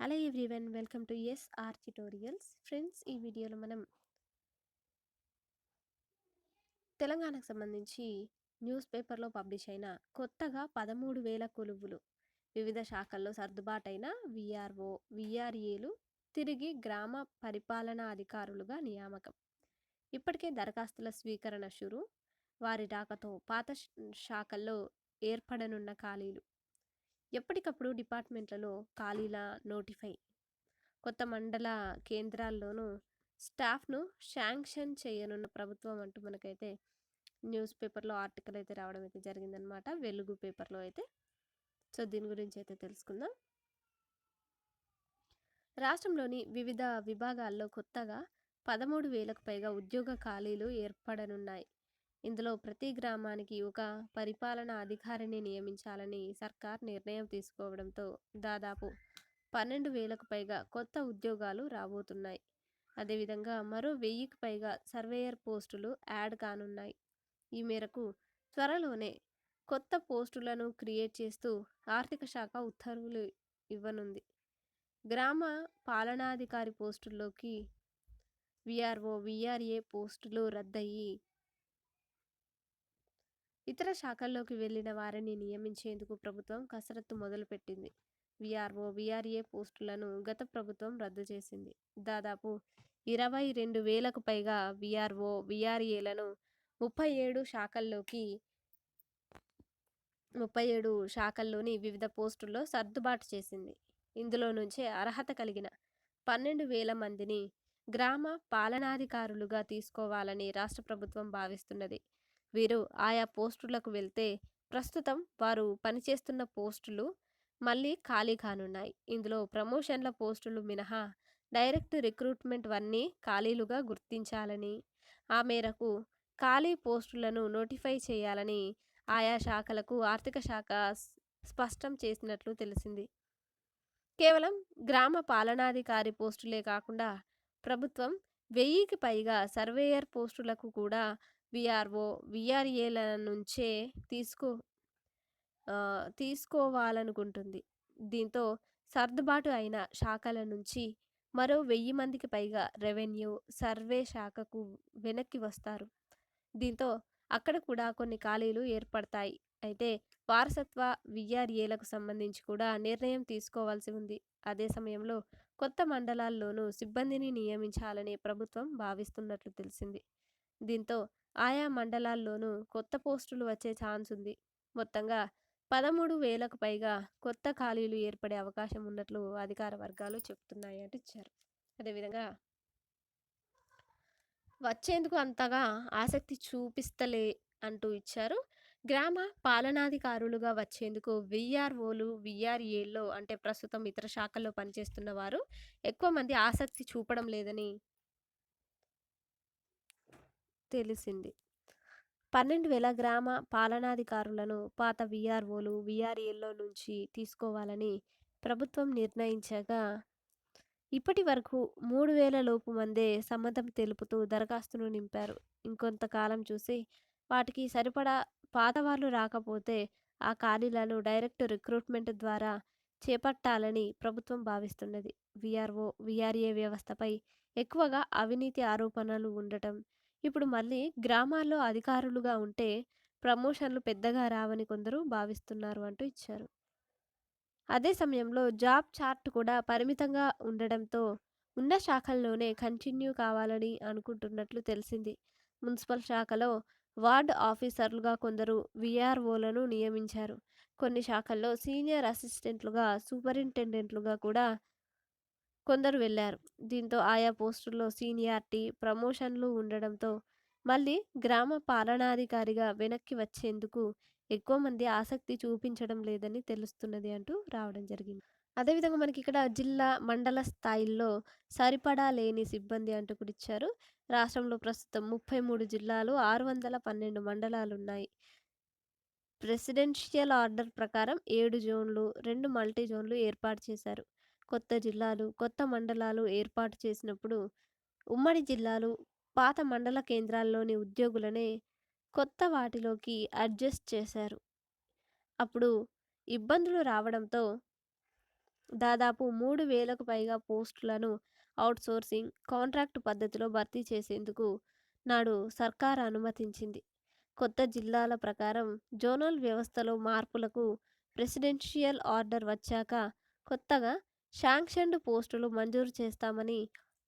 Hello everyone welcome to S R tutorials. Friends ఈ వీడియోలో మనం తెలంగాణకు సంబంధించి న్యూస్ పేపర్లో పబ్లిష్ అయిన కొత్తగా పదమూడు వేల కొలువులు వివిధ శాఖల్లో సర్దుబాటైన విఆర్ఓ విఆర్ఏలు తిరిగి గ్రామ పరిపాలనా అధికారులుగా నియామకం. ఇప్పటికే దరఖాస్తుల స్వీకరణ షురు వారి రాకతో పాత శాఖల్లో ఏర్పడనున్న ఖాళీలు. ఎప్పటికప్పుడు డిపార్ట్మెంట్లలో ఖాళీల నోటిఫై కొత్త మండల కేంద్రాల్లోనూ స్టాఫ్ను శాంక్షన్ చేయనున్న ప్రభుత్వం అంటూ మనకైతే న్యూస్ పేపర్లో ఆర్టికల్ అయితే రావడం అయితే జరిగిందనమాట వెలుగు పేపర్లో అయితే. సో దీని గురించి అయితే తెలుసుకుందాం. రాష్ట్రంలోని వివిధ విభాగాల్లో కొత్తగా పదమూడు వేలకు పైగా ఉద్యోగ ఖాళీలు ఏర్పడనున్నాయి. ఇందులో ప్రతి గ్రామానికి ఒక పరిపాలనా అధికారిని నియమించాలని సర్కార్ నిర్ణయం తీసుకోవడంతో దాదాపు పన్నెండు వేలకు పైగా కొత్త ఉద్యోగాలు రాబోతున్నాయి. అదేవిధంగా మరో వెయ్యికి పైగా సర్వేయర్ పోస్టులు యాడ్ కానున్నాయి. ఈ మేరకు త్వరలోనే కొత్త పోస్టులను క్రియేట్ చేస్తూ ఆర్థిక శాఖ ఉత్తర్వులు ఇవ్వనుంది. గ్రామ పాలనాధికారి పోస్టుల్లోకి విఆర్ఓ విఆర్ఏ పోస్టులు రద్దయి ఇతర శాఖల్లోకి వెళ్ళిన వారిని నియమించేందుకు ప్రభుత్వం కసరత్తు మొదలుపెట్టింది. విఆర్ఓ విఆర్ఏ పోస్టులను గత ప్రభుత్వం రద్దు చేసింది. దాదాపు ఇరవై రెండు వేలకు పైగా విఆర్ఓ విఆర్ఏలను ముప్పై ఏడు శాఖల్లోకి ముప్పై ఏడు శాఖల్లోని వివిధ పోస్టుల్లో సర్దుబాటు చేసింది. ఇందులో నుంచే అర్హత కలిగిన పన్నెండు వేల మందిని గ్రామ పాలనాధికారులుగా తీసుకోవాలని రాష్ట్ర ప్రభుత్వం భావిస్తున్నది. వీరు ఆయా పోస్టులకు వెళ్తే ప్రస్తుతం వారు పనిచేస్తున్న పోస్టులు మళ్ళీ ఖాళీ కానున్నాయి ఇందులో ప్రమోషన్ల పోస్టులు మినహా డైరెక్ట్ రిక్రూట్మెంట్ వన్నీ ఖాళీలుగా గుర్తించాలని ఆ మేరకు ఖాళీ పోస్టులను నోటిఫై చేయాలని ఆయా శాఖలకు ఆర్థిక శాఖ స్పష్టం చేసినట్లు తెలిసింది. కేవలం గ్రామ పాలనాధికారి పోస్టులే కాకుండా ప్రభుత్వం వెయ్యికి పైగా సర్వేయర్ పోస్టులకు కూడా విఆర్ఓ విఆర్ఏల నుంచే తీసుకో తీసుకోవాలనుకుంటుంది. దీంతో సర్దుబాటు అయిన శాఖల నుంచి మరో వెయ్యి మందికి పైగా రెవెన్యూ సర్వే శాఖకు వెనక్కి వస్తారు. దీంతో అక్కడ కూడా కొన్ని ఖాళీలు ఏర్పడతాయి. అయితే వారసత్వ విఆర్ఏలకు సంబంధించి కూడా నిర్ణయం తీసుకోవాల్సి ఉంది. అదే సమయంలో కొత్త మండలాల్లోనూ సిబ్బందిని నియమించాలని ప్రభుత్వం భావిస్తున్నట్లు తెలిసింది. దీంతో ఆయా మండలాల్లోనూ కొత్త పోస్టులు వచ్చే ఛాన్స్ ఉంది. మొత్తంగా పదమూడు వేలకు పైగా కొత్త ఖాళీలు ఏర్పడే అవకాశం ఉన్నట్లు అధికార వర్గాలు చెప్తున్నాయి అంటూ ఇచ్చారు. అదేవిధంగా వచ్చేందుకు అంతగా ఆసక్తి చూపిస్తలే అంటూ ఇచ్చారు. గ్రామ పాలనాధికారులుగా వచ్చేందుకు విఆర్ఓలు విఆర్ఏల్లో అంటే ప్రస్తుతం ఇతర శాఖల్లో పనిచేస్తున్న వారు ఎక్కువ మంది ఆసక్తి చూపడం లేదని తెలిసింది. పన్నెండు వేల గ్రామ పాలనాధికారులను పాత విఆర్ఓలు విఆర్ఏల్లో నుంచి తీసుకోవాలని ప్రభుత్వం నిర్ణయించగా ఇప్పటి వరకు మూడు వేల లోపు మందే సమ్మతం తెలుపుతూ దరఖాస్తును నింపారు. ఇంకొంతకాలం చూసి వాటికి సరిపడా పాత వాళ్ళు రాకపోతే ఆ ఖాళీలను డైరెక్ట్ రిక్రూట్మెంట్ ద్వారా చేపట్టాలని ప్రభుత్వం భావిస్తున్నది. విఆర్ఓ విఆర్ఏ వ్యవస్థపై ఎక్కువగా అవినీతి ఆరోపణలు ఉండటం ఇప్పుడు మళ్ళీ గ్రామాల్లో అధికారులుగా ఉంటే ప్రమోషన్లు పెద్దగా రావని కొందరు భావిస్తున్నారు అంటూ ఇచ్చారు. అదే సమయంలో జాబ్ చార్ట్ కూడా పరిమితంగా ఉండడంతో ఉన్న శాఖల్లోనే కంటిన్యూ కావాలని అనుకుంటున్నట్లు తెలిసింది. మున్సిపల్ శాఖలో వార్డ్ ఆఫీసర్లుగా కొందరు విఆర్ఓలను నియమించారు. కొన్ని శాఖల్లో సీనియర్ అసిస్టెంట్లుగా సూపరింటెండెంట్లుగా కూడా కొందరు వెళ్ళారు. దీంతో ఆయా పోస్టుల్లో సీనియారిటీ ప్రమోషన్లు ఉండడంతో మళ్ళీ గ్రామ పాలనాధికారిగా వెనక్కి వచ్చేందుకు ఎక్కువ మంది ఆసక్తి చూపించడం లేదని తెలుస్తున్నది అంటూ రావడం జరిగింది. అదేవిధంగా మనకి ఇక్కడ జిల్లా మండల స్థాయిల్లో సరిపడా లేని సిబ్బంది అంటూ కూడా ఇచ్చారు. రాష్ట్రంలో ప్రస్తుతం ముప్పై మూడు జిల్లాలు ఆరు వందల పన్నెండు మండలాలు ఉన్నాయి ప్రెసిడెన్షియల్ ఆర్డర్ ప్రకారం ఏడు జోన్లు రెండు మల్టీ జోన్లు ఏర్పాటు చేశారు. కొత్త జిల్లాలు కొత్త మండలాలు ఏర్పాటు చేసినప్పుడు ఉమ్మడి జిల్లాలు పాత మండల కేంద్రాల్లోని ఉద్యోగులనే కొత్త వాటిలోకి అడ్జస్ట్ చేశారు. అప్పుడు ఇబ్బందులు రావడంతో దాదాపు మూడు వేలకు పైగా పోస్టులను అవుట్సోర్సింగ్ కాంట్రాక్ట్ పద్ధతిలో భర్తీ చేసేందుకు నాడు సర్కార్ అనుమతించింది. కొత్త జిల్లాల ప్రకారం జోనల్ వ్యవస్థలో మార్పులకు ప్రెసిడెన్షియల్ ఆర్డర్ వచ్చాక కొత్తగా శాంక్షన్డ్ పోస్టులు మంజూరు చేస్తామని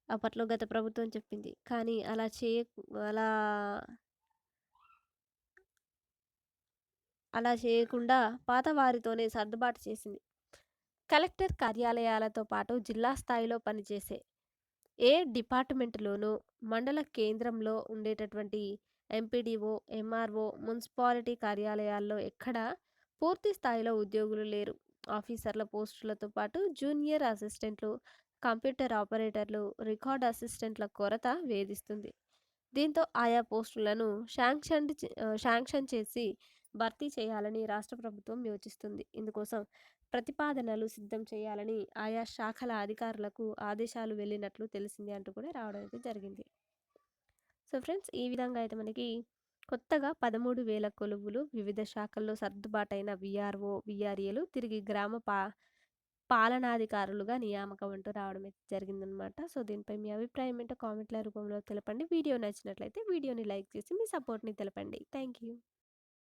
అప్పట్లో గత ప్రభుత్వం చెప్పింది. కానీ అలా చేయ అలా అలా చేయకుండా పాత వారితోనే సర్దుబాటు చేసింది. కలెక్టర్ కార్యాలయాలతో పాటు జిల్లా స్థాయిలో పనిచేసే ఏ డిపార్ట్మెంట్లోనూ మండల కేంద్రంలో ఉండేటటువంటి ఎంపీడీఓ ఎంఆర్ఓ మున్సిపాలిటీ కార్యాలయాల్లో ఎక్కడా పూర్తి స్థాయిలో ఉద్యోగులు లేరు. ఆఫీసర్ల పోస్టులతో పాటు జూనియర్ అసిస్టెంట్లు కంప్యూటర్ ఆపరేటర్లు రికార్డ్ అసిస్టెంట్ల కొరత వేధిస్తుంది. దీంతో ఆయా పోస్టులను శాంక్షన్ శాంక్షన్ చేసి భర్తీ చేయాలని రాష్ట్ర ప్రభుత్వం యోచిస్తుంది. ఇందుకోసం ప్రతిపాదనలు సిద్ధం చేయాలని ఆయా శాఖల అధికారులకు ఆదేశాలు వెళ్ళినట్లు తెలిసింది అంటూ కూడా రావడం అయితే జరిగింది. సో ఫ్రెండ్స్ ఈ విధంగా అయితే మనకి కొత్తగా పదమూడు వేల కొలువులు వివిధ శాఖల్లో సర్దుబాటైన విఆర్ఓ విఆర్ఏలు తిరిగి గ్రామ పా పాలనాధికారులుగా నియామకం అంటూ రావడం అయితే జరిగిందనమాట సో దీనిపై మీ అభిప్రాయం ఏంటో కామెంట్ల రూపంలో తెలపండి. వీడియో నచ్చినట్లయితే వీడియోని లైక్ చేసి మీ సపోర్ట్ని తెలపండి. Thank you